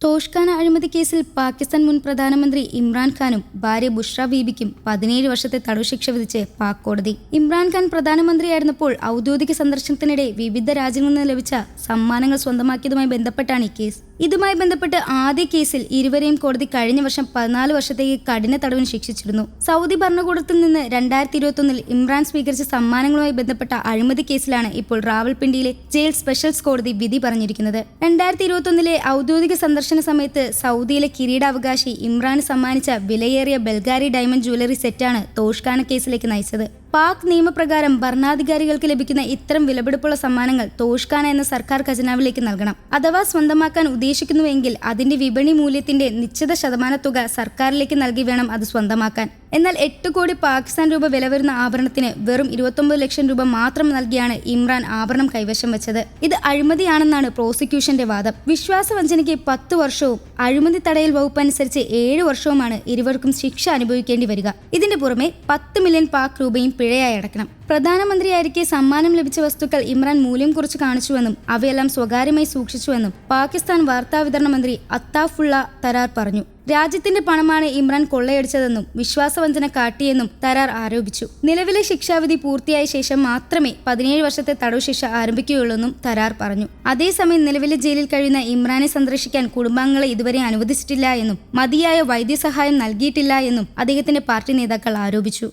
തോഷ്ഖാന അഴിമതി കേസിൽ പാകിസ്ഥാൻ മുൻ പ്രധാനമന്ത്രി ഇമ്രാൻഖാനും ഭാര്യ ബുഷ്ര ബീബിക്കും പതിനേഴ് വർഷത്തെ തടവ് ശിക്ഷ വിധിച്ച് പാക് കോടതി. ഇമ്രാൻഖാൻ പ്രധാനമന്ത്രിയായിരുന്നപ്പോൾ ഔദ്യോഗിക സന്ദർശനത്തിനിടെ വിവിധ രാജ്യങ്ങളിൽ നിന്ന് ലഭിച്ച സമ്മാനങ്ങൾ സ്വന്തമാക്കിയതുമായി ബന്ധപ്പെട്ടാണ് ഈ കേസ്. ഇതുമായി ബന്ധപ്പെട്ട് ആദ്യ കേസിൽ ഇരുവരെയും കോടതി കഴിഞ്ഞ വർഷം പതിനാല് വർഷത്തേക്ക് കഠിന തടവിന് ശിക്ഷിച്ചിരുന്നു. സൗദി ഭരണകൂടത്തിൽ നിന്ന് രണ്ടായിരത്തി ഇരുപത്തൊന്നിൽ ഇമ്രാൻ സ്വീകരിച്ച സമ്മാനങ്ങളുമായി ബന്ധപ്പെട്ട അഴിമതി കേസിലാണ് ഇപ്പോൾ റാവൽപിണ്ടിയിലെ ജയിൽ സ്പെഷ്യൽസ് കോടതി വിധി പറഞ്ഞിരിക്കുന്നത്. രണ്ടായിരത്തി ഇരുപത്തൊന്നിലെ ഔദ്യോഗിക സന്ദർശന സമയത്ത് സൗദിയിലെ കിരീടാവകാശി ഇമ്രാന് സമ്മാനിച്ച വിലയേറിയ ബൽഗാരി ഡയമണ്ട് ജ്വല്ലറി സെറ്റാണ് തോഷ്ഖാന കേസിലേക്ക് നയിച്ചത്. പാക് നിയമപ്രകാരം ഭരണാധികാരികൾക്ക് ലഭിക്കുന്ന ഇത്തരം വിലപിടിപ്പുള്ള സമ്മാനങ്ങൾ തോഷ്ഖാന എന്ന സർക്കാർ ഖജനാവിലേക്ക് നൽകണം. അഥവാ സ്വന്തമാക്കാൻ ഉദ്ദേശിക്കുന്നുവെങ്കിൽ അതിന്റെ വിപണി മൂല്യത്തിന്റെ നിശ്ചിത ശതമാന തുക സർക്കാരിലേക്ക് നൽകി വേണം അത് സ്വന്തമാക്കാൻ. എന്നാൽ എട്ട് കോടി പാകിസ്ഥാൻ രൂപ വില വരുന്ന ആഭരണത്തിന് വെറും ഇരുപത്തൊമ്പത് ലക്ഷം രൂപ മാത്രം നൽകിയാണ് ഇമ്രാൻ ആഭരണം കൈവശം വെച്ചത്. ഇത് അഴിമതിയാണെന്നാണ് പ്രോസിക്യൂഷന്റെ വാദം. വിശ്വാസവഞ്ചനയ്ക്ക് പത്ത് വർഷവും അഴിമതി തടയൽ വകുപ്പ് അനുസരിച്ച് ഏഴ് വർഷവുമാണ് ഇരുവർക്കും ശിക്ഷ അനുഭവിക്കേണ്ടി വരിക. ഇതിന്റെ പുറമെ പത്ത് മില്യൺ പാക് രൂപയും പിഴയായി അടക്കണം പ്രധാനമന്ത്രിയായിരിക്കെ സമ്മാനം ലഭിച്ച വസ്തുക്കൾ ഇമ്രാൻ മൂല്യം കുറിച്ച് കാണിച്ചുവെന്നും അവയെല്ലാം സ്വകാര്യമായി സൂക്ഷിച്ചുവെന്നും പാകിസ്ഥാൻ വാർത്താവിതരണ മന്ത്രി അത്താഫുള്ള തരാർ പറഞ്ഞു. രാജ്യത്തിന്റെ പണമാണ് ഇമ്രാൻ കൊള്ളയടിച്ചതെന്നും വിശ്വാസവഞ്ചന കാട്ടിയെന്നും തരാർ ആരോപിച്ചു. നിലവിലെ ശിക്ഷാവിധി പൂർത്തിയായ ശേഷം മാത്രമേ പതിനേഴ് വർഷത്തെ തടവ് ശിക്ഷ ആരംഭിക്കുകയുള്ളൂവെന്നും തരാർ പറഞ്ഞു. അതേസമയം നിലവിലെ ജയിലിൽ കഴിയുന്ന ഇമ്രാനെ സന്ദർശിക്കാൻ കുടുംബാംഗങ്ങളെ ഇതുവരെ അനുവദിച്ചിട്ടില്ല എന്നും മതിയായ വൈദ്യസഹായം നൽകിയിട്ടില്ല എന്നും അദ്ദേഹത്തിന്റെ പാർട്ടി നേതാക്കൾ ആരോപിച്ചു.